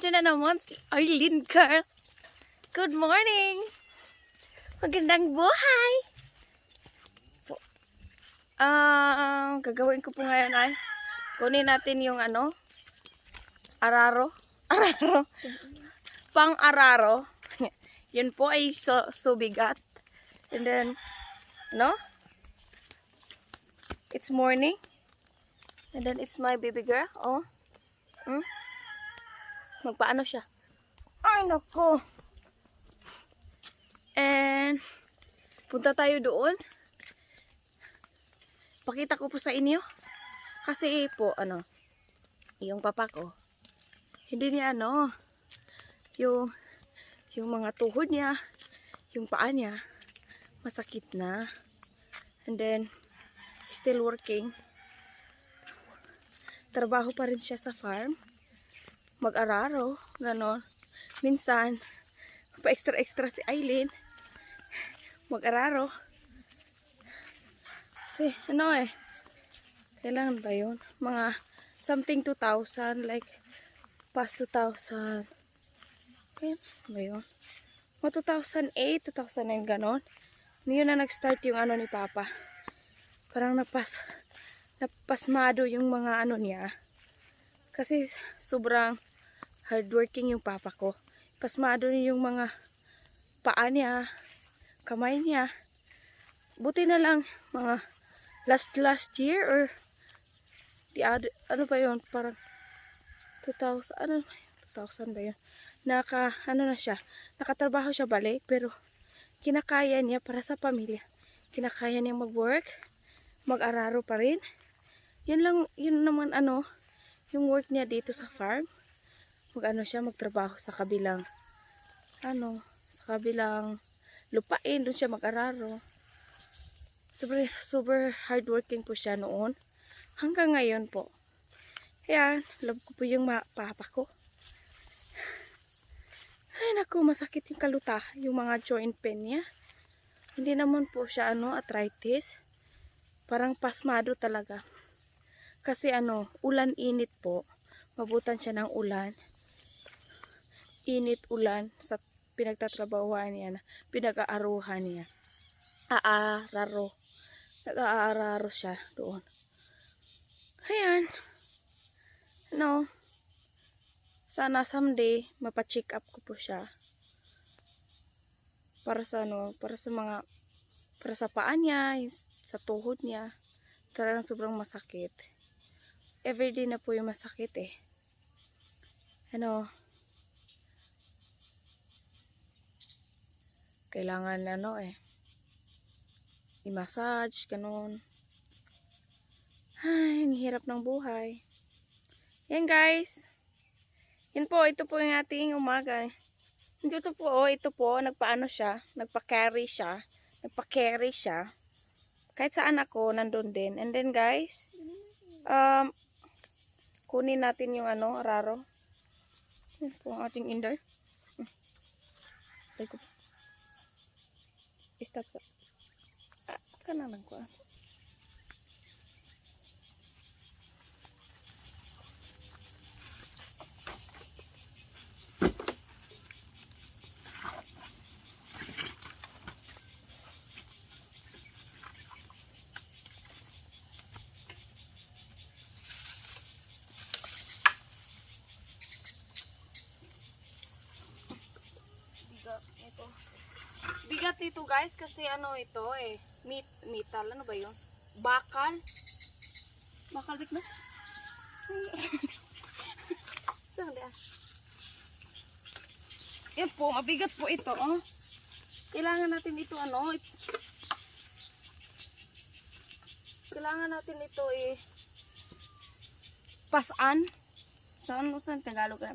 Nandito na naman si Arlene Carl. Good morning! Magandang buhay! Ah, gagawin ko po ngayon ay kunin natin yung ano, araro. Araro. Pang araro. Yun po ay so, so bigat. And then, no? It's morning. And then it's my baby girl. Oh. Hmm? Magpaano siya? Ay, nako. And, punta tayo doon. Pakita ko po sa inyo. Kasi po, ano, yung papa ko, hindi niya, ano, yung, yung mga tuhod niya, yung paa niya, masakit na. And then, still working. Trabaho pa rin siya sa farm mag-araro, ganon. Minsan, pa extra-extra si Aileen, mag-araro. Kasi, ano eh, kailangan ba yun? Mga something 2,000, like, past 2,000. Kaya, ba yun? Mga 2008, 2009, ganon. Yun na nag-start yung ano ni Papa. Parang napas, napasmado yung mga ano niya. Kasi sobrang hardworking yung papa ko. Pasmado yung mga paa niya, kamay niya. Buti na lang mga last last year or the other, ano ba yun, parang 2000, ano, 2000 ba yun? Naka, ano na siya, nakatrabaho siya balik, pero kinakaya niya para sa pamilya. Kinakaya niya mag-work, mag-araro pa rin. Yun lang, yun naman ano, yung work niya dito sa farm mag ano siya magtrabaho sa kabilang ano sa kabilang lupain doon siya mag-araro. Super, super hardworking po siya noon. Hanggang ngayon po. Kaya love ko po yung papa ko. Ay naku masakit yung kaluta yung mga joint pain niya. Hindi naman po siya ano arthritis. Parang pasmado talaga. Kasi ano ulan init po. Mabutan siya ng ulan init ulan sa pinagtatrabahuan niya na pinag-aaruhan niya. Aararo. Nag-aararo siya doon. Ayan. No. Sana someday mapacheck up ko po siya. Para sa ano, para sa mga para sa paa niya, sa tuhod niya. Talagang sobrang masakit. Everyday na po yung masakit eh. Ano, kailangan ano eh i-massage, ganun. Ay, ang hirap ng buhay. Yan guys. Yan po, ito po yung ating umaga. Ito po, oh, ito po nagpaano siya, nagpa-carry siya nagpa-carry siya. Kahit saan ako, nandun din. And then guys um, kunin natin yung ano, araro yan po ating indoor ay ko stop sa ah, kana lang ko ah. Bigat nito guys kasi ano ito eh meat metal ano ba yun? Bakal. Bakal bit na saan dia yan? Po mabigat po ito oh. Kailangan natin ito ano kailangan natin ito eh pasan. Saan saan Tagalog na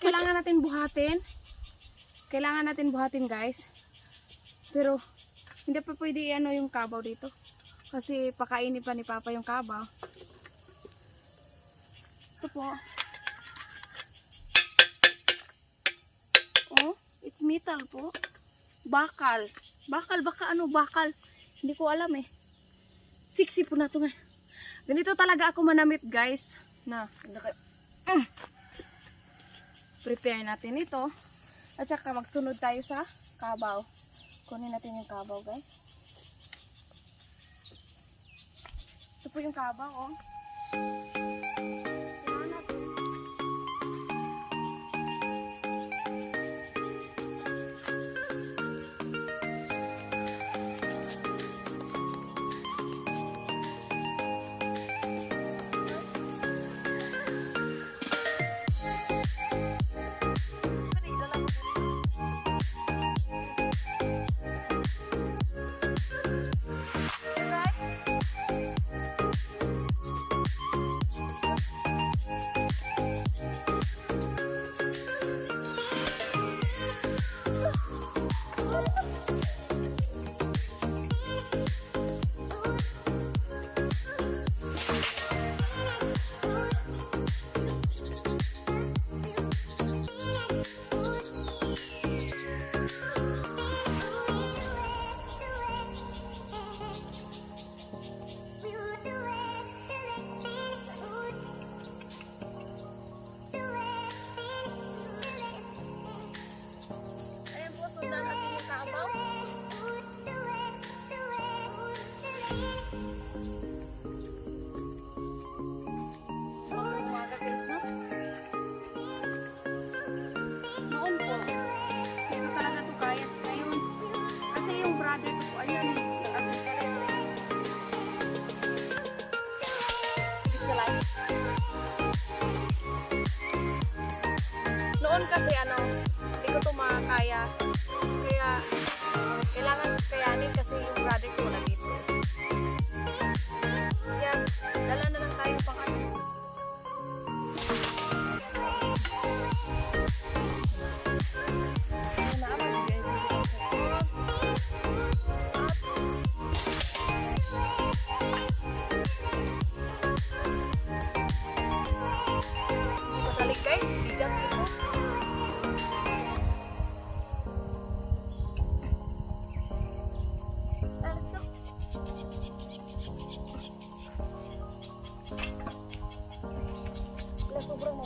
kailangan natin buhatin kailangan natin buhatin guys. Pero hindi pa pwede ano yung kabaw dito. Kasi pakainin pa ni Papa yung kabaw. Ito po. Oh, it's metal po. Bakal. Bakal, baka ano, bakal. Hindi ko alam eh. Siksi po na ito nga. Ganito talaga ako manamit guys. Na, mm. prepare natin ito. At saka magsunod tayo sa kabaw. Kunin natin yung kabaw guys. Ito po yung kabaw oh.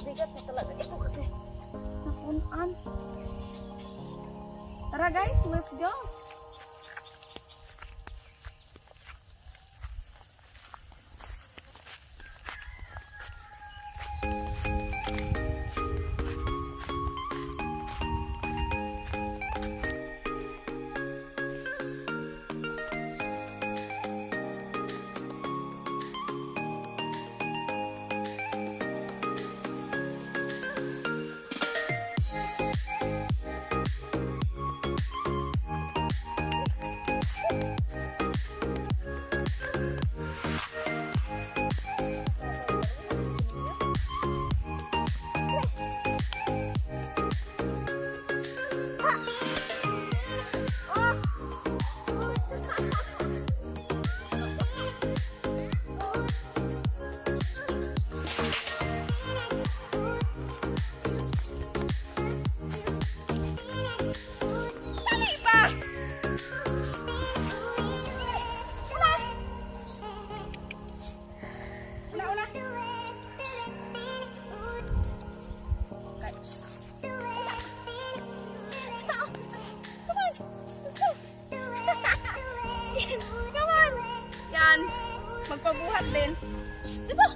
bigat na talaga ito kasi nakunan. Tara guys, let's go! magpabuhat din. Diba?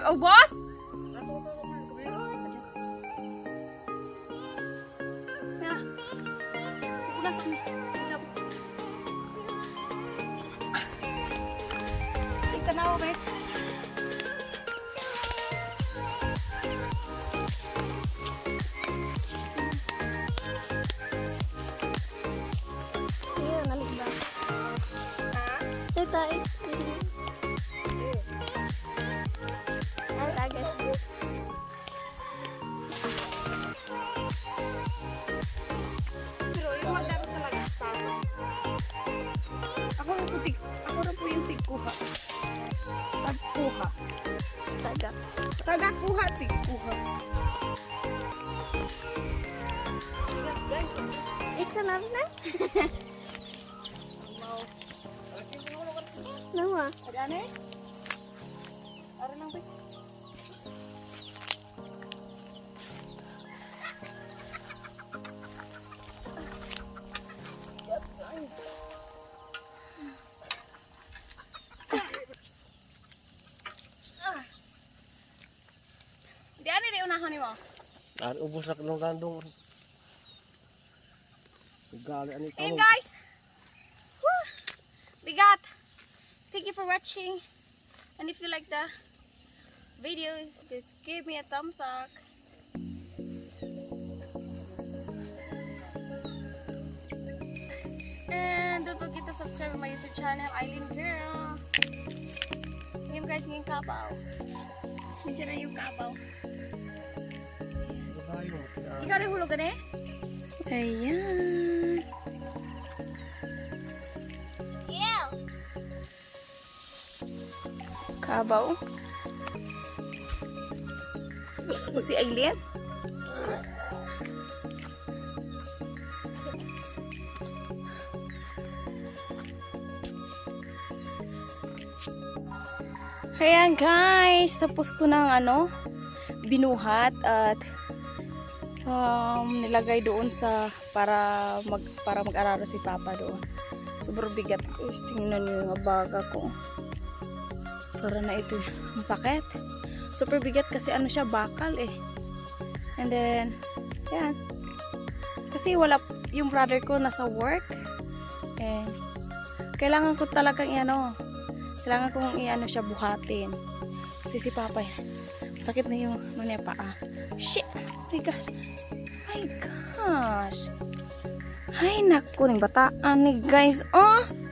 Asa na? Oh, boss? Mira. Pupunas kami. Siap. Ika na ako, be. Iya, nalik ba? Ito Ito na na. Nama. Ada ane? Ara lang ba? Di ane di unahon mo? Ah, ubos na kanong randong. Gali ani Hey tawag. guys! Woo! Bigat! Thank you for watching. And if you like the video, just give me a thumbs up. And don't forget to subscribe to my YouTube channel, Eileen Girl. Ngayon guys, ngayon kabaw. Nandiyan na yung kabaw. Ikaw rin hulugan eh? Ayan. Kabaw. O si Aileen? Ayan guys, tapos ko ng ano, binuhat at um, nilagay doon sa para mag para mag-araro si Papa doon. Sobrang bigat. Tingnan niyo yung abaga ko. Para na ito masakit. Super bigat kasi ano siya bakal eh. And then, yan. Kasi wala, yung brother ko nasa work. And, kailangan ko talagang i-ano, kailangan kong i-ano siya buhatin. Kasi si Papa, sakit na yung ano niya. Shit! My gosh! My gosh! Ay, naku, ng bataan ni guys. Oh!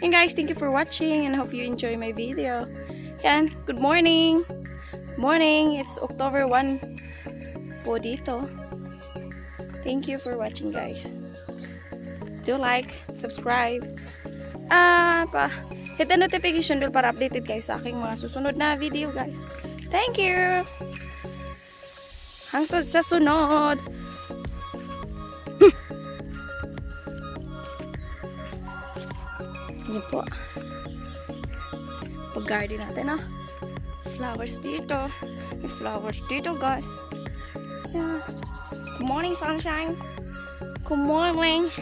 And guys, thank you for watching and hope you enjoy my video. Yan, good morning. Morning, it's October 1 po dito. Thank you for watching guys. Do like, subscribe. Ah, pa. Hit the notification bell para updated kayo sa aking mga susunod na video guys. Thank you. Hangtod sa sunod. Yan po. Pag-garden natin, ah. Flowers dito. May flowers dito, guys. Yeah. Good morning, sunshine. Good morning.